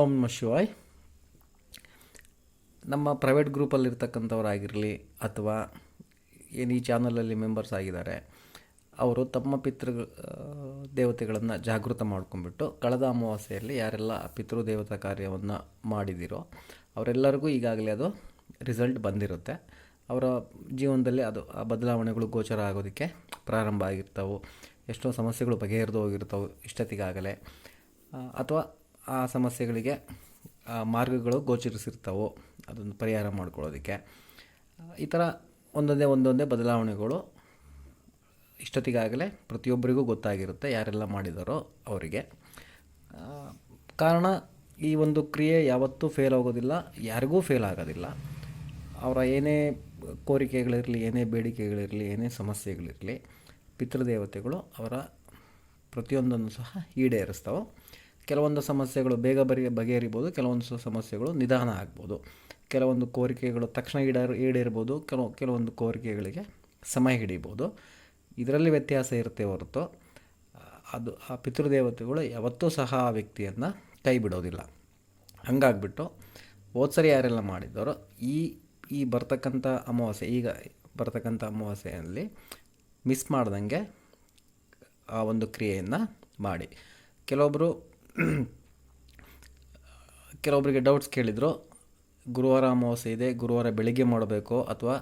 ಓಂ ನಮ ಶಿವಾಯ್. ನಮ್ಮ ಪ್ರೈವೇಟ್ ಗ್ರೂಪಲ್ಲಿರ್ತಕ್ಕಂಥವರಾಗಿರಲಿ ಅಥವಾ ಏನು ಈ ಚಾನಲಲ್ಲಿ ಮೆಂಬರ್ಸ್ ಆಗಿದ್ದಾರೆ, ಅವರು ತಮ್ಮ ಪಿತೃ ದೇವತೆಗಳನ್ನು ಜಾಗೃತ ಮಾಡ್ಕೊಂಡ್ಬಿಟ್ಟು ಕಳೆದ ಅಮಾವಾಸ್ಯೆಯಲ್ಲಿ ಯಾರೆಲ್ಲ ಪಿತೃ ದೇವತಾ ಕಾರ್ಯವನ್ನು ಮಾಡಿದಿರೋ ಅವರೆಲ್ಲರಿಗೂ ಈಗಾಗಲೇ ಅದು ರಿಸಲ್ಟ್ ಬಂದಿರುತ್ತೆ. ಅವರ ಜೀವನದಲ್ಲಿ ಅದು, ಆ ಬದಲಾವಣೆಗಳು ಗೋಚರ ಆಗೋದಕ್ಕೆ ಪ್ರಾರಂಭ ಆಗಿರ್ತಾವೆ. ಎಷ್ಟೋ ಸಮಸ್ಯೆಗಳು ಬಗೆಹರಿದು ಹೋಗಿರ್ತಾವೆ ಇಷ್ಟೊತ್ತಿಗಾಗಲೇ. ಅಥವಾ ಆ ಸಮಸ್ಯೆಗಳಿಗೆ ಮಾರ್ಗಗಳು ಗೋಚರಿಸಿರ್ತಾವೋ, ಅದನ್ನು ಪರಿಹಾರ ಮಾಡ್ಕೊಳ್ಳೋದಕ್ಕೆ. ಈ ಥರ ಒಂದೊಂದೇ ಒಂದೊಂದೇ ಬದಲಾವಣೆಗಳು ಇಷ್ಟೊತ್ತಿಗಾಗಲೇ ಪ್ರತಿಯೊಬ್ಬರಿಗೂ ಗೊತ್ತಾಗಿರುತ್ತೆ, ಯಾರೆಲ್ಲ ಮಾಡಿದಾರೋ ಅವರಿಗೆ. ಕಾರಣ ಈ ಒಂದು ಕ್ರಿಯೆ ಯಾವತ್ತೂ ಫೇಲ್ ಆಗೋದಿಲ್ಲ, ಯಾರಿಗೂ ಫೇಲ್ ಆಗೋದಿಲ್ಲ. ಅವರ ಏನೇ ಕೋರಿಕೆಗಳಿರಲಿ, ಏನೇ ಬೇಡಿಕೆಗಳಿರಲಿ, ಏನೇ ಸಮಸ್ಯೆಗಳಿರಲಿ, ಪಿತೃದೇವತೆಗಳು ಅವರ ಪ್ರತಿಯೊಂದನ್ನು ಸಹ ಈಡೇರಿಸ್ತಾವೆ. ಕೆಲವೊಂದು ಸಮಸ್ಯೆಗಳು ಬೇಗ ಬರಿ ಬಗೆಹರಿಬೋದು, ಕೆಲವೊಂದು ಸಮಸ್ಯೆಗಳು ನಿಧಾನ ಆಗ್ಬೋದು. ಕೆಲವೊಂದು ಕೋರಿಕೆಗಳು ತಕ್ಷಣ ಈಡೇರ್ ಈಡೇರ್ಬೋದು, ಕೆಲವು, ಕೆಲವೊಂದು ಕೋರಿಕೆಗಳಿಗೆ ಸಮಯ ಹಿಡಿಬೋದು. ಇದರಲ್ಲಿ ವ್ಯತ್ಯಾಸ ಇರುತ್ತೆ ಹೊರತು, ಅದು, ಆ ಪಿತೃದೇವತೆಗಳು ಯಾವತ್ತೂ ಸಹ ಆ ವ್ಯಕ್ತಿಯನ್ನು ಕೈ ಬಿಡೋದಿಲ್ಲ ಹಂಗಾಗ್ಬಿಟ್ಟು ಹೋದ್ಸರಿ ಯಾರೆಲ್ಲ ಮಾಡಿದ್ದಾರೋ, ಈ ಈ ಬರ್ತಕ್ಕಂಥ ಅಮಾವಾಸ್ಯೆ, ಈಗ ಬರ್ತಕ್ಕಂಥ ಅಮಾವಾಸ್ಯೆಯಲ್ಲಿ ಮಿಸ್ ಮಾಡ್ದಂಗೆ ಆ ಒಂದು ಕ್ರಿಯೆಯನ್ನು ಮಾಡಿ. ಕೆಲವೊಬ್ಬರು ಕೆಲವೊಬ್ಬರಿಗೆ ಡೌಟ್ಸ್ ಕೇಳಿದರು, ಗುರುವಾರ ಅಮಾವಾಸ್ಯೆ ಇದೆ, ಗುರುವಾರ ಬೆಳಿಗ್ಗೆ ಮಾಡಬೇಕು ಅಥವಾ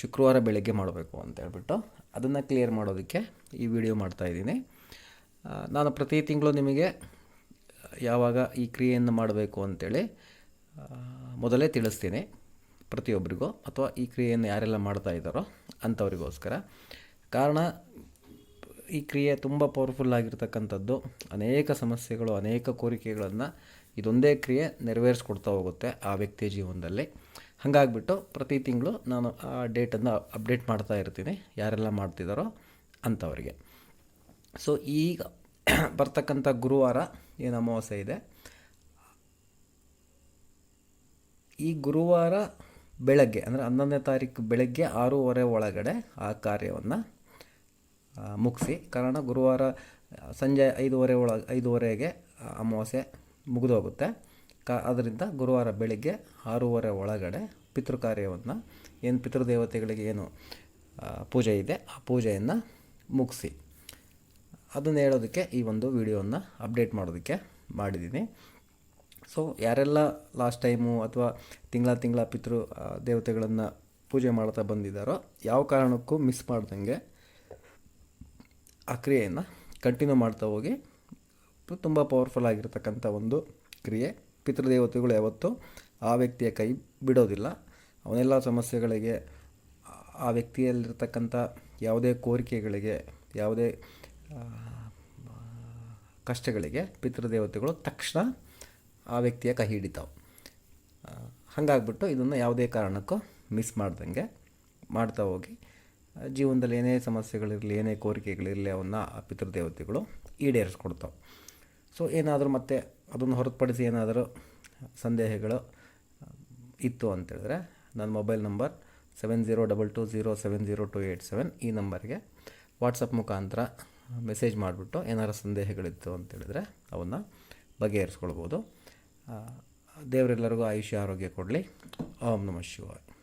ಶುಕ್ರವಾರ ಬೆಳಗ್ಗೆ ಮಾಡಬೇಕು ಅಂತ ಹೇಳ್ಬಿಟ್ಟು ಅದನ್ನು ಕ್ಲಿಯರ್ ಮಾಡೋದಕ್ಕೆ ಈ ವಿಡಿಯೋ ಮಾಡ್ತಾಯಿದ್ದೀನಿ ನಾನು ಪ್ರತಿ ತಿಂಗಳು ನಿಮಗೆ ಯಾವಾಗ ಈ ಕ್ರಿಯೆಯನ್ನು ಮಾಡಬೇಕು ಅಂತೇಳಿ ಮೊದಲೇ ತಿಳಿಸ್ತೀನಿ ಪ್ರತಿಯೊಬ್ಬರಿಗೂ ಅಥವಾ ಈ ಕ್ರಿಯೆಯನ್ನು ಯಾರೆಲ್ಲ ಮಾಡ್ತಾ ಇದ್ದಾರೋ ಅಂಥವ್ರಿಗೋಸ್ಕರ. ಕಾರಣ ಈ ಕ್ರಿಯೆ ತುಂಬ ಪವರ್ಫುಲ್ ಆಗಿರ್ತಕ್ಕಂಥದ್ದು. ಅನೇಕ ಸಮಸ್ಯೆಗಳು, ಅನೇಕ ಕೋರಿಕೆಗಳನ್ನು ಇದೊಂದೇ ಕ್ರಿಯೆ ನೆರವೇರಿಸ್ಕೊಡ್ತಾ ಹೋಗುತ್ತೆ ಆ ವ್ಯಕ್ತಿಯ ಜೀವನದಲ್ಲಿ. ಹಾಗಾಗ್ಬಿಟ್ಟು ಪ್ರತಿ ತಿಂಗಳು ನಾನು ಆ ಡೇಟನ್ನು ಅಪ್ಡೇಟ್ ಮಾಡ್ತಾ ಇರ್ತೀನಿ, ಯಾರೆಲ್ಲ ಮಾಡ್ತಿದ್ದಾರೋ ಅಂಥವರಿಗೆ. ಸೊ ಈಗ ಬರ್ತಕ್ಕಂಥ ಗುರುವಾರ ಏನು ಅಮಾವಾಸ್ಯೆ ಇದೆ? ಈ ಗುರುವಾರ ಬೆಳಗ್ಗೆ, ಅಂದರೆ ಹನ್ನೊಂದನೇ ತಾರೀಕು ಬೆಳಗ್ಗೆ ಆರೂವರೆ ಒಳಗಡೆ ಆ ಕಾರ್ಯವನ್ನು ಮುಗಿಸಿ ಕಾರಣ ಗುರುವಾರ ಸಂಜೆ ಐದೂವರೆ ಒಳ, ಐದೂವರೆಗೆ ಅಮಾವಾಸ್ಯೆ ಮುಗಿದೋಗುತ್ತೆ. ಕ ಅದರಿಂದ ಗುರುವಾರ ಬೆಳಿಗ್ಗೆ ಆರೂವರೆ ಒಳಗಡೆ ಪಿತೃ ಕಾರ್ಯವನ್ನು ಏನು ಪಿತೃದೇವತೆಗಳಿಗೆ ಏನು ಪೂಜೆ ಇದೆ, ಆ ಪೂಜೆಯನ್ನು ಮುಗಿಸಿ. ಅದನ್ನು ಹೇಳೋದಕ್ಕೆ ಈ ಒಂದು ವಿಡಿಯೋನ ಅಪ್ಡೇಟ್ ಮಾಡೋದಕ್ಕೆ ಮಾಡಿದ್ದೀನಿ. ಸೊ, ಯಾರೆಲ್ಲ ಲಾಸ್ಟ್ ಟೈಮು ಅಥವಾ ತಿಂಗಳ ತಿಂಗಳ ಪಿತೃ ದೇವತೆಗಳನ್ನು ಪೂಜೆ ಮಾಡ್ತಾ ಬಂದಿದ್ದಾರೋ, ಯಾವ ಕಾರಣಕ್ಕೂ ಮಿಸ್ ಮಾಡ್ದಂಗೆ ಆ ಕ್ರಿಯೆಯನ್ನು ಕಂಟಿನ್ಯೂ ಮಾಡ್ತಾ ಹೋಗಿ, ತುಂಬ ಪವರ್ಫುಲ್ ಆಗಿರತಕ್ಕಂಥ ಒಂದು ಕ್ರಿಯೆ. ಪಿತೃದೇವತೆಗಳು ಯಾವತ್ತೂ ಆ ವ್ಯಕ್ತಿಯ ಕೈ ಬಿಡೋದಿಲ್ಲ. ಅವನೆಲ್ಲ ಸಮಸ್ಯೆಗಳಿಗೆ, ಆ- ವ್ಯಕ್ತಿಯಲ್ಲಿರ್ತಕ್ಕಂಥ ಯಾವುದೇ ಕೋರಿಕೆಗಳಿಗೆ, ಯಾವುದೇ ಕಷ್ಟಗಳಿಗೆ ಪಿತೃದೇವತೆಗಳು ತಕ್ಷಣ ಆ ವ್ಯಕ್ತಿಯ ಕೈ ಹಿಡಿತಾವೆ. ಹಾಗಾಗ್ಬಿಟ್ಟು ಇದನ್ನು ಯಾವುದೇ ಕಾರಣಕ್ಕೂ ಮಿಸ್ ಮಾಡ್ದಂಗೆ ಮಾಡ್ತಾ ಹೋಗಿ ಜೀವನದಲ್ಲಿ ಏನೇ ಸಮಸ್ಯೆಗಳಿರಲಿ, ಏನೇ ಕೋರಿಕೆಗಳಿರಲಿ ಅವನ್ನ ಆ ಪಿತೃದೇವತೆಗಳು ಈಡೇರಿಸ್ಕೊಡ್ತಾವೆ. ಸೊ ಏನಾದರೂ ಮತ್ತೆ ಅದನ್ನು ಹೊರತುಪಡಿಸಿ ಏನಾದರೂ ಸಂದೇಹಗಳು ಇತ್ತು ಅಂತೇಳಿದ್ರೆ ನನ್ನ mobile number seven zero double two zero seven zero two eight seven ಈ ನಂಬರ್ಗೆ ವಾಟ್ಸಪ್ ಮುಖಾಂತರ ಮೆಸೇಜ್ ಮಾಡಿಬಿಟ್ಟು ಏನಾರು ಸಂದೇಹಗಳಿತ್ತು ಅಂತೇಳಿದ್ರೆ ಅವನ್ನು ಬಗೆಹರಿಸ್ಕೊಳ್ಬೋದು. ದೇವರೆಲ್ಲರಿಗೂ ಆಯುಷ್ಯ, ಆರೋಗ್ಯ ಕೊಡಲಿ. ಓಂ ನಮಃ ಶಿವಾಯ.